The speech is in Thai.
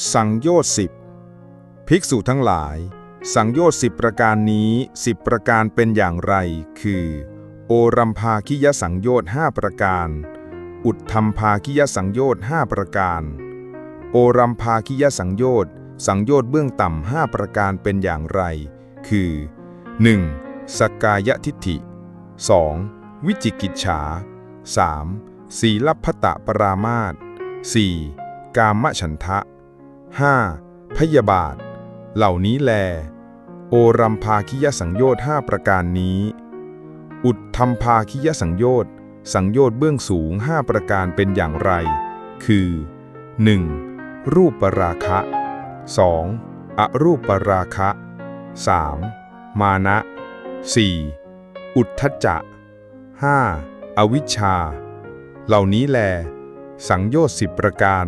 สังโยชน์สิบภิกษุทั้งหลาย สังโยชน์สิบประการนี้สิบประการเป็นอย่างไร คือ โอรัมภาคิยสังโยชน์ห้าประการ อุทธรรมภาคิยสังโยชน์ห้าประการ โอรัมภาคิยสังโยชน์สังโยชน์เบื้องต่ำห้าประการเป็นอย่างไร คือ 1. สกกายทิฏฐิ 2. วิจิกิจฉา 3. สีลพัตตปรามาต 4. กามฉันทะ 5. พยาบาท เหล่านี้แล โอรัมภาคิยสังโยชน์ห้าประการนี้ อุทธรรมภาคิยสังโยชน์สังโยชน์เบื้องสูงห้าประการเป็นอย่างไร คือ 1. รูปปราคะ 2. อรูปปราคะ 3. มานะ 4. อุทธัจจะ 5. อวิชชา เหล่านี้แล สังโยชน์สิบประการ